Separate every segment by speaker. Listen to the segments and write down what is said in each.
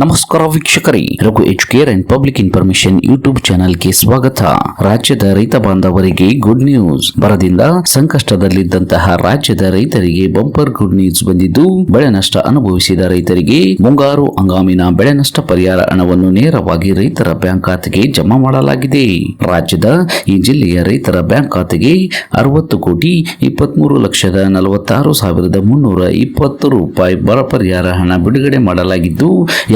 Speaker 1: ನಮಸ್ಕಾರ ವೀಕ್ಷಕರೇ, Raghu Educare and public information YouTube ಚಾನೆಲ್ಗೆ ಸ್ವಾಗತ. ರಾಜ್ಯದ ರೈತ ಬಾಂಧವರಿಗೆ ಗುಡ್ ನ್ಯೂಸ್ ಬರದಿಂದ ಸಂಕಷ್ಟದಲ್ಲಿದ್ದಂತಹ ರಾಜ್ಯದ ರೈತರಿಗೆ ಬಂಪರ್ ಗುಡ್ ನ್ಯೂಸ್ ಬಂದಿದ್ದು, ಬೆಳೆ ನಷ್ಟ ಅನುಭವಿಸಿದ ರೈತರಿಗೆ ಮುಂಗಾರು ಹಂಗಾಮಿನ ಬೆಳೆ ನಷ್ಟ ಪರಿಹಾರ ಹಣವನ್ನು ನೇರವಾಗಿ ರೈತರ ಬ್ಯಾಂಕ್ ಖಾತೆಗೆ ಜಮಾ ಮಾಡಲಾಗಿದೆ. ರಾಜ್ಯದ ಈ ಜಿಲ್ಲೆಯ ರೈತರ ಬ್ಯಾಂಕ್ ಖಾತೆಗೆ ಅರವತ್ತು ಕೋಟಿ ಇಪ್ಪತ್ಮೂರು ಲಕ್ಷದ ನಲವತ್ತಾರು ಸಾವಿರದ ಮುನ್ನೂರ ಇಪ್ಪತ್ತು ರೂಪಾಯಿ ಬರ ಪರಿಹಾರ ಹಣ ಬಿಡುಗಡೆ ಮಾಡಲಾಗಿದ್ದು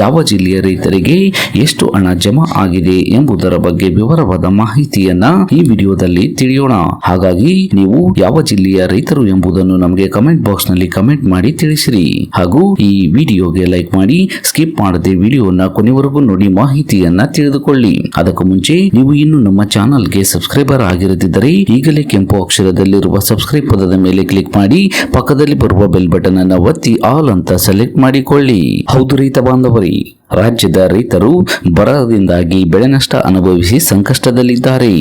Speaker 1: ಯಾವ ಜಿಲ್ಲೆಯ ರೈತರಿಗೆ ಎಷ್ಟು ಹಣ ಜಮಾ ಆಗಿದೆ ಎಂಬುದರ ಬಗ್ಗೆ ವಿವರವಾದ ಮಾಹಿತಿಯನ್ನ ಈ ವಿಡಿಯೋದಲ್ಲಿ ತಿಳಿಯೋಣ. ಹಾಗಾಗಿ ನೀವು ಯಾವ ಜಿಲ್ಲೆಯ ರೈತರು ಎಂಬುದನ್ನು ನಮಗೆ ಕಮೆಂಟ್ ಬಾಕ್ಸ್ನಲ್ಲಿ ಕಮೆಂಟ್ ಮಾಡಿ ತಿಳಿಸಿರಿ. ಹಾಗೂ ಈ ವಿಡಿಯೋಗೆ ಲೈಕ್ ಮಾಡಿ ಸ್ಕಿಪ್ ಮಾಡದೆ ವಿಡಿಯೋನ ಕೊನೆವರೆಗೂ ನೋಡಿ ಮಾಹಿತಿಯನ್ನ ತಿಳಿದುಕೊಳ್ಳಿ. ಅದಕ್ಕೂ ಮುಂಚೆ ನೀವು ಇನ್ನು ನಮ್ಮ ಚಾನಲ್ಗೆ ಸಬ್ಸ್ಕ್ರೈಬರ್ ಆಗಿರದಿದ್ದರೆ ಈಗಲೇ ಕೆಂಪು ಅಕ್ಷರದಲ್ಲಿರುವ ಸಬ್ಸ್ಕ್ರೈಬ್ ಪದದ ಮೇಲೆ ಕ್ಲಿಕ್ ಮಾಡಿ, ಪಕ್ಕದಲ್ಲಿ ಬರುವ ಬೆಲ್ ಬಟನ್ ಅನ್ನು ಒತ್ತಿ ಆಲ್ ಅಂತ ಸೆಲೆಕ್ಟ್ ಮಾಡಿಕೊಳ್ಳಿ. ಹೌದು ರೈತ ಬಾಂಧವರೇ ರಾಜ್ಯದ ರೈತರು ಬರದಿಂದಾಗಿ ಬೆಳೆ ನಷ್ಟ ಅನುಭವಿಸಿ ಸಂಕಷ್ಟದಲ್ಲಿದ್ದಾರೆ.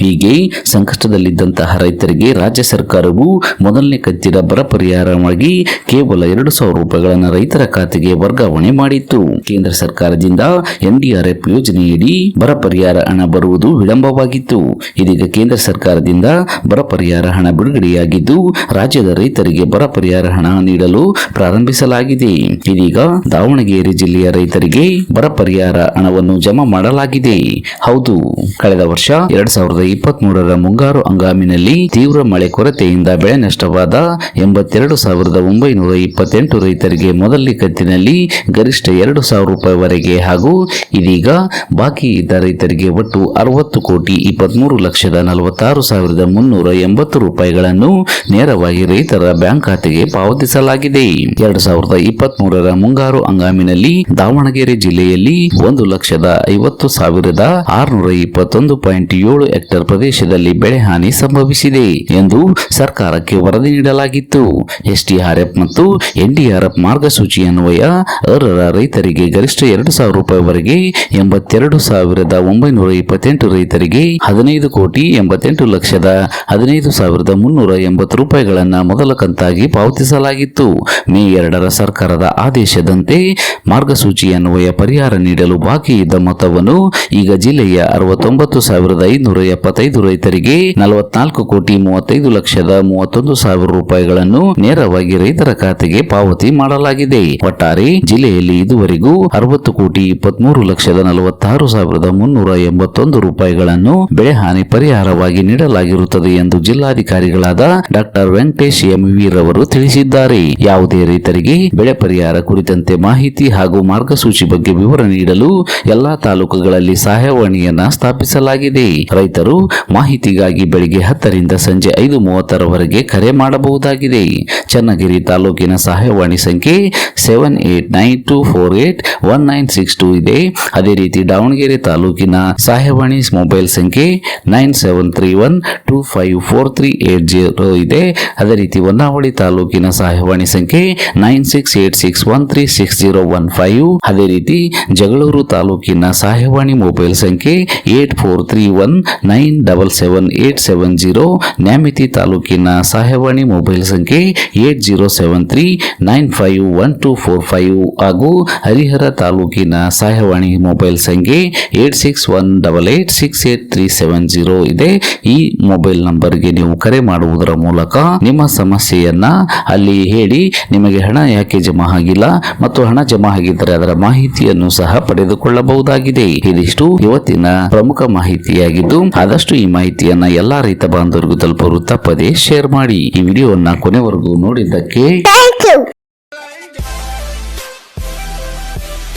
Speaker 1: ಹೀಗೆ ಸಂಕಷ್ಟದಲ್ಲಿದ್ದಂತಹ ರೈತರಿಗೆ ರಾಜ್ಯ ಸರ್ಕಾರವು ಮೊದಲನೇ ಕಂತಿನ ಬರ ಪರಿಹಾರವಾಗಿ ಕೇವಲ ಎರಡು ಸಾವಿರ ರೂಪಾಯಿಗಳನ್ನು ರೈತರ ಖಾತೆಗೆ ವರ್ಗಾವಣೆ ಮಾಡಿತ್ತು. ಕೇಂದ್ರ ಸರ್ಕಾರದಿಂದ ಎನ್ಡಿಆರ್ಎಫ್ ಯೋಜನೆಯಡಿ ಬರ ಪರಿಹಾರ ಹಣ ಬರುವುದು ವಿಳಂಬವಾಗಿತ್ತು. ಇದೀಗ ಕೇಂದ್ರ ಸರ್ಕಾರದಿಂದ ಬರ ಪರಿಹಾರ ಹಣ ಬಿಡುಗಡೆಯಾಗಿದ್ದು, ರಾಜ್ಯದ ರೈತರಿಗೆ ಬರ ಪರಿಹಾರ ಹಣ ನೀಡಲು ಪ್ರಾರಂಭಿಸಲಾಗಿದೆ. ಇದೀಗ ದಾವಣಗೆರೆ ಜಿಲ್ಲೆಯ ರೈತರಿಗೆ ಬರ ಪರಿಹಾರ ಹಣವನ್ನು ಜಮಾ ಮಾಡಲಾಗಿದೆ. ಹೌದು, ಕಳೆದ ವರ್ಷ ಎರಡ್ ಸಾವಿರದ ಇಪ್ಪತ್ತ್ ಮೂರರ ಮುಂಗಾರು ಹಂಗಾಮಿನಲ್ಲಿ ತೀವ್ರ ಮಳೆ ಕೊರತೆಯಿಂದ ಬೆಳೆ ನಷ್ಟವಾದ ಎಂಬತ್ತೆರಡು ಸಾವಿರದ ಒಂಬೈನೂರ ಇಪ್ಪತ್ತೆಂಟು ರೈತರಿಗೆ ಮೊದಲನೇ ಕಂತಿನಲ್ಲಿ ಗರಿಷ್ಠ ಎರಡು ಸಾವಿರ ರೂಪಾಯಿವರೆಗೆ ಹಾಗೂ ಇದೀಗ ಬಾಕಿ ಇದ್ದ ರೈತರಿಗೆ ಒಟ್ಟು ಅರವತ್ತು ಕೋಟಿ ಇಪ್ಪತ್ಮೂರು ಲಕ್ಷದ ನಲವತ್ತಾರು ಸಾವಿರದ ಮುನ್ನೂರ ಎಂಬತ್ತು ರೂಪಾಯಿಗಳನ್ನು ನೇರವಾಗಿ ರೈತರ ಬ್ಯಾಂಕ್ ಖಾತೆಗೆ ಪಾವತಿಸಲಾಗಿದೆ. ಎರಡು ಸಾವಿರದ ಇಪ್ಪತ್ತ್ ಮೂರರ ಮುಂಗಾರು ಹಂಗಾಮಿನಲ್ಲಿ ದಾವಣಗೆರೆ ಜಿಲ್ಲೆಯಲ್ಲಿ ಒಂದು ಲಕ್ಷದ ಐವತ್ತು ಸಾವಿರದ ಆರುನೂರ ಇಪ್ಪತ್ತೊಂದು ಪಾಯಿಂಟ್ ಏಳು ಹೆಕ್ಟರ್ ಪ್ರದೇಶದಲ್ಲಿ ಬೆಳೆ ಹಾನಿ ಸಂಭವಿಸಿದೆ ಎಂದು ಸರ್ಕಾರಕ್ಕೆ ವರದಿ ನೀಡಲಾಗಿತ್ತು. ಎಸ್ಡಿಆರ್ಎಫ್ ಮತ್ತು ಎನ್ಡಿಆರ್ಎಫ್ ಮಾರ್ಗಸೂಚಿ ಅನ್ವಯ ಅರ್ಹರ ರೈತರಿಗೆ ಗರಿಷ್ಠ ಎರಡು ಸಾವಿರ ರೂಪಾಯಿವರೆಗೆ ಎಂಬತ್ತೆರಡು ಸಾವಿರದ ಒಂಬೈನೂರ ಇಪ್ಪತ್ತೆಂಟು ರೈತರಿಗೆ ಹದಿನೈದು ಕೋಟಿ ಎಂಬತ್ತೆಂಟು ಲಕ್ಷದ ಹದಿನೈದು ಸಾವಿರದ ಮುನ್ನೂರ ಎಂಬತ್ತು ರೂಪಾಯಿಗಳನ್ನು ಮೊದಲ ಕಂತಾಗಿ ಪಾವತಿಸಲಾಗಿತ್ತು. ಮೇ ಎರಡರ ಸರ್ಕಾರದ ಆದೇಶದಂತೆ ಮಾರ್ಗಸೂಚಿ ಅನ್ವಯ ಪರಿಹಾರ ನೀಡಲು ಬಾಕಿ ಇದ್ದ ಮೊತ್ತವನ್ನು ಈಗ ಜಿಲ್ಲೆಯ ಅರವತ್ತೊಂಬತ್ತು ಸಾವಿರದ ಐನೂರ ಎಪ್ಪತ್ತೈದು ರೈತರಿಗೆ ನಲವತ್ನಾಲ್ಕು ಕೋಟಿ ಮೂವತ್ತೈದು ಲಕ್ಷದ ಮೂವತ್ತೊಂದು ಸಾವಿರ ರೂಪಾಯಿಗಳನ್ನು ನೇರವಾಗಿ ರೈತರ ಖಾತೆಗೆ ಪಾವತಿ ಮಾಡಲಾಗಿದೆ. ಒಟ್ಟಾರೆ ಜಿಲ್ಲೆಯಲ್ಲಿ ಇದುವರೆಗೂ ಅರವತ್ತು ಕೋಟಿ ಇಪ್ಪತ್ಮೂರು ಲಕ್ಷದ ನಲವತ್ತಾರು ಸಾವಿರದ ಮುನ್ನೂರ ಎಂಬತ್ತೊಂದು ರೂಪಾಯಿಗಳನ್ನು ಬೆಳೆ ಹಾನಿ ಪರಿಹಾರವಾಗಿ ನೀಡಲಾಗಿರುತ್ತದೆ ಎಂದು ಜಿಲ್ಲಾಧಿಕಾರಿಗಳಾದ ಡಾಕ್ಟರ್ ವೆಂಕಟೇಶ್ ಎಂವಿ ಅವರು ತಿಳಿಸಿದ್ದಾರೆ. ಯಾವುದೇ ರೈತರಿಗೆ ಬೆಳೆ ಪರಿಹಾರ ಕುರಿತಂತೆ ಮಾಹಿತಿ ಹಾಗೂ ಮಾರ್ಗಸೂಚಿ ಬಗ್ಗೆ ವಿವರ ನೀಡಲು ಎಲ್ಲಾ ತಾಲೂಕುಗಳಲ್ಲಿ ಸಹಾಯವಾಣಿಯನ್ನ ಸ್ಥಾಪಿಸಲಾಗಿದೆ. ರೈತರು ಮಾಹಿತಿಗಾಗಿ ಬೆಳಿಗ್ಗೆ ಹತ್ತರಿಂದ ಸಂಜೆ ಐದು ಮೂವತ್ತರವರೆಗೆ ಕರೆ ಮಾಡಬಹುದಾಗಿದೆ. ಚನ್ನಗಿರಿ ತಾಲೂಕಿನ ಸಹಾಯವಾಣಿ ಸಂಖ್ಯೆ seven eight nine two four eight one nine six two ಇದೆ. ಅದೇ ರೀತಿ ದಾವಣಗೆರೆ ತಾಲೂಕಿನ ಸಹಾಯವಾಣಿ ಮೊಬೈಲ್ ಸಂಖ್ಯೆ nine seven three one two five four three eight zero ಇದೆ. ಅದೇ ರೀತಿ ಹೊನ್ನಾವಳಿ ತಾಲೂಕಿನ ಸಹಾಯವಾಣಿ ಸಂಖ್ಯೆ nine six eight six one three six zero one five ಅದೇ ರೀತಿ ಜಗಳೂರು ತಾಲೂಕಿನ ಸಹಾಯವಾಣಿ ಮೊಬೈಲ್ ಸಂಖ್ಯೆ eight four three one nine double seven eight seven zero, Nyamathi ತಾಲೂಕಿನ ಸಹಾಯವಾಣಿ ಮೊಬೈಲ್ ಸಂಖ್ಯೆ eight zero seven three nine five one two four five ಹಾಗೂ ಹರಿಹರ ತಾಲೂಕಿನ ಸಹಾಯವಾಣಿ ಮೊಬೈಲ್ ಸಂಖ್ಯೆ eight six one double eight six eight three seven zero ಇದೆ. ಈ mobile ನಂಬರ್ಗೆ ನೀವು ಕರೆ ಮಾಡುವುದರ ಮೂಲಕ ನಿಮ್ಮ ಸಮಸ್ಯೆಯನ್ನು ಅಲ್ಲಿ ಹೇಳಿ ನಿಮಗೆ ಹಣ ಯಾಕೆ ಜಮಾ ಆಗಿಲ್ಲ ಮತ್ತು ಹಣ ಜಮಾ ಆಗಿದ್ದರೆ ಅದರ ಮಾಹಿತಿಯನ್ನು ಸಹ ಪಡೆದುಕೊಳ್ಳಬಹುದಾಗಿದೆ ಇದಿಷ್ಟು ಇವತ್ತಿನ ಪ್ರಮುಖ ಮಾಹಿತಿಯಾಗಿದ್ದು ಆದಷ್ಟು ಈ ಮಾಹಿತಿಯನ್ನ ಎಲ್ಲಾ ರೈತ ಬಾಂಧವರಿಗೂ ತಲುಪಲು ತಪ್ಪದೆ ಶೇರ್ ಮಾಡಿ ಈ ವಿಡಿಯೋವನ್ನ ಕೊನೆವರೆಗೂ ನೋಡಿದ್ದಕ್ಕೆ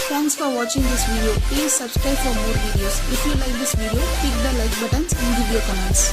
Speaker 2: Thanks for watching this video. Please subscribe for more videos. If you like this video, click the like buttons and give your comments.